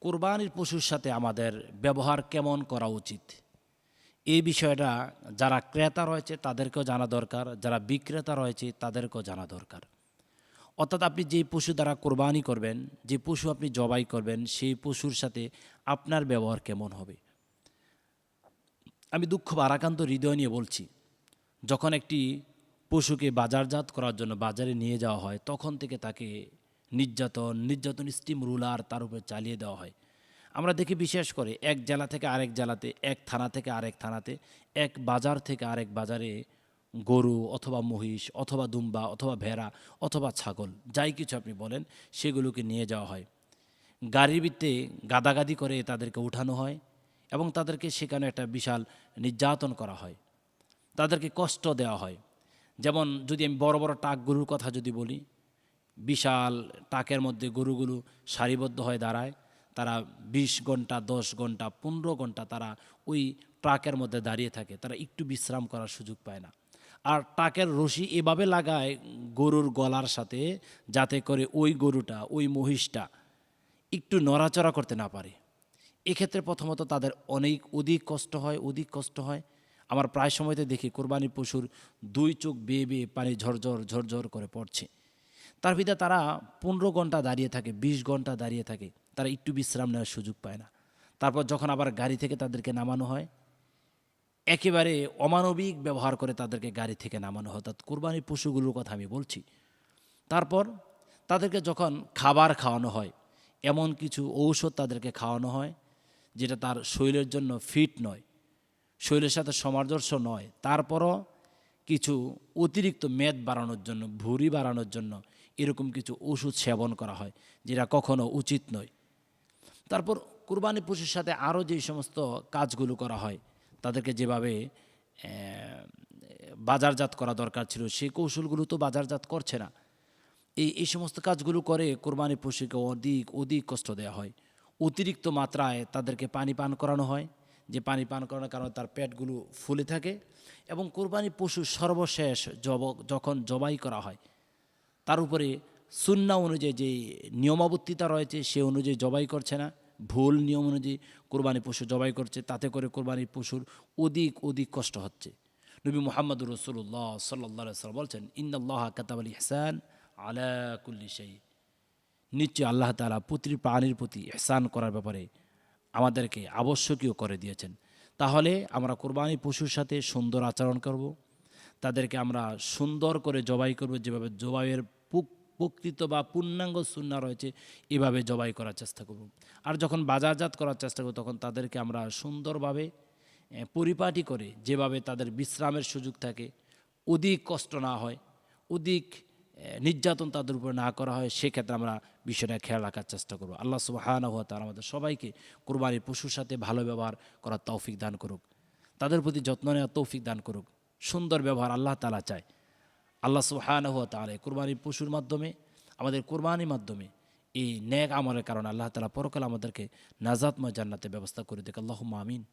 কোরবানির পশুর সাথে আমাদের ব্যবহার কেমন করা উচিত? এই বিষয়টা যারা ক্রেতা রয়েছে, তাদেরকেও জানা দরকার। যারা বিক্রেতা রয়েছে, তাদেরকেও জানা দরকার। অর্থাৎ আপনি যে পশু দ্বারা কোরবানি করবেন, যে পশু আপনি জবাই করবেন, সেই পশুর সাথে আপনার ব্যবহার কেমন হবে? আমি দুঃখ বারাকান্ত হৃদয় নিয়ে বলছি, যখন একটি পশুকে বাজারজাত করার জন্য বাজারে নিয়ে যাওয়া হয়, তখন থেকে তাকে নির্যাতন নির্যাতন স্টিম রুলার তার উপরে চালিয়ে দেওয়া হয়। আমরা দেখি বিশেষ করে এক জেলা থেকে আরেক জেলাতে, এক থানা থেকে আরেক থানাতে, এক বাজার থেকে আরেক বাজারে গরু অথবা মহিষ অথবা দুম্বা অথবা ভেড়া অথবা ছাগল, যাই কিছু আপনি বলেন, সেগুলোকে নিয়ে যাওয়া হয়। গাড়ির ভিত্তে গাদাগাদি করে তাদেরকে উঠানো হয় এবং তাদেরকে সেখানে একটা বিশাল নির্যাতন করা হয়। তাদেরকে কষ্ট দেওয়া হয়। যেমন যদি আমি বড় বড় টাক গরুর কথা যদি বলি বিশাল টাকের মধ্যে গরুগুলো সারিবদ্ধ হয়ে দাঁড়ায়। তারা বিশ ঘণ্টা, দশ ঘণ্টা, পনেরো ঘণ্টা তারা ওই ট্রাকের মধ্যে দাঁড়িয়ে থাকে। তারা একটু বিশ্রাম করার সুযোগ পায় না। আর টাকের রশি এভাবে লাগায় গরুর গলার সাথে যাতে করে ওই গরুটা, ওই মহিষটা একটু নড়াচড়া করতে না পারে। এক্ষেত্রে প্রথমত তাদের অনেক অধিক কষ্ট হয়, অধিক কষ্ট হয়। আমার প্রায় সময়তে দেখি কোরবানি পশুর দুই চোখ বেয়ে বেয়ে পানি ঝরঝর ঝরঝর করে পড়ছে। তার ভিতরে তারা পনেরো ঘণ্টা দাঁড়িয়ে থাকে, বিশ ঘণ্টা দাঁড়িয়ে থাকে। তারা একটু বিশ্রাম নেওয়ার সুযোগ পায় না। তারপর যখন আবার গাড়ি থেকে তাদেরকে নামানো হয়, একেবারে অমানবিক ব্যবহার করে তাদেরকে গাড়ি থেকে নামানো হয়। অর্থাৎ কোরবানির পশুগুলোর কথা আমি বলছি। তারপর তাদেরকে যখন খাবার খাওয়ানো হয়, এমন কিছু ঔষধ তাদেরকে খাওয়ানো হয়, যেটা তার শরীরের জন্য ফিট নয়, শরীরের সাথে সামঞ্জস্য নয়, তারপরও কিছু অতিরিক্ত মেদ বাড়ানোর জন্য, ভুঁড়ি বাড়ানোর জন্য এরকম কিছু ওষুধ সেবন করা হয়, যেটা কখনো উচিত নয়। তারপর কুরবানি পশুর সাথে আরও যে সমস্ত কাজগুলো করা হয়, তাদেরকে যেভাবে বাজারজাত করা দরকার ছিল, সেই কৌশলগুলো তো বাজারজাত করছে না। এই এই সমস্ত কাজগুলো করে কোরবানি পশুকে অধিক অধিক কষ্ট দেওয়া হয়। অতিরিক্ত মাত্রায় তাদেরকে পানি পান করানো হয়, যে পানি পান করানোর কারণে তার পেটগুলো ফুলে থাকে এবং কোরবানি পশু সর্বশেষ জব, যখন জবাই করা হয় তার উপরে সুন্না অনুযায়ী যে নিয়মাবর্তিতা রয়েছে, সে অনুযায়ী জবাই করছে না। ভুল নিয়ম অনুযায়ী কোরবানি পশু জবাই করছে, তাতে করে কোরবানি পশুর অধিক অধিক কষ্ট হচ্ছে। নবী মোহাম্মদ রসুল্লাহ সাল্লাহ সাল্লাম বলছেন ইন্দাল্লাহ কাতাব আল ইহসান আলা কুল্লি সেই নিশ্চয় আল্লাহ তালা প্রতিটি প্রাণীর প্রতি এহসান করার ব্যাপারে আমাদেরকে আবশ্যকীয় করে দিয়েছেন। তাহলে আমরা কোরবানি পশুর সাথে সুন্দর আচরণ করব, তাদেরকে আমরা সুন্দর করে জবাই করব, যেভাবে জবাইয়ের প্রকৃত বা পূর্ণাঙ্গ সুন্না রয়েছে, এভাবে জবাই করার চেষ্টা করব। আর যখন বাজারজাত করার চেষ্টা করব, তখন তাদেরকে আমরা সুন্দরভাবে পরিপাটি করে, যেভাবে তাদের বিশ্রামের সুযোগ থাকে, অধিক কষ্ট না হয়, অধিক নির্যাতন তাদের উপর না করা হয়, সেক্ষেত্রে আমরা বিষয়টা খেয়াল রাখার চেষ্টা করব। আল্লাহ সুবাহান হওয়া তার আমাদের সবাইকে কোরবানির পশুর সাথে ভালো ব্যবহার করার তৌফিক দান করুক। তাদের প্রতি যত্ন নেওয়ার তৌফিক দান করুক। সুন্দর ব্যবহার আল্লাহ তালা চায়। আল্লাহ সুহান হওয়া তাহলে কোরবানি পশুর মাধ্যমে, আমাদের কোরবানির মাধ্যমে এই ন্যাক আমলের কারণে আল্লাহ তালা পরকাল আমাদেরকে নাজাতময় জান্নাতের ব্যবস্থা করে দেখ আল্লাহ আমিন।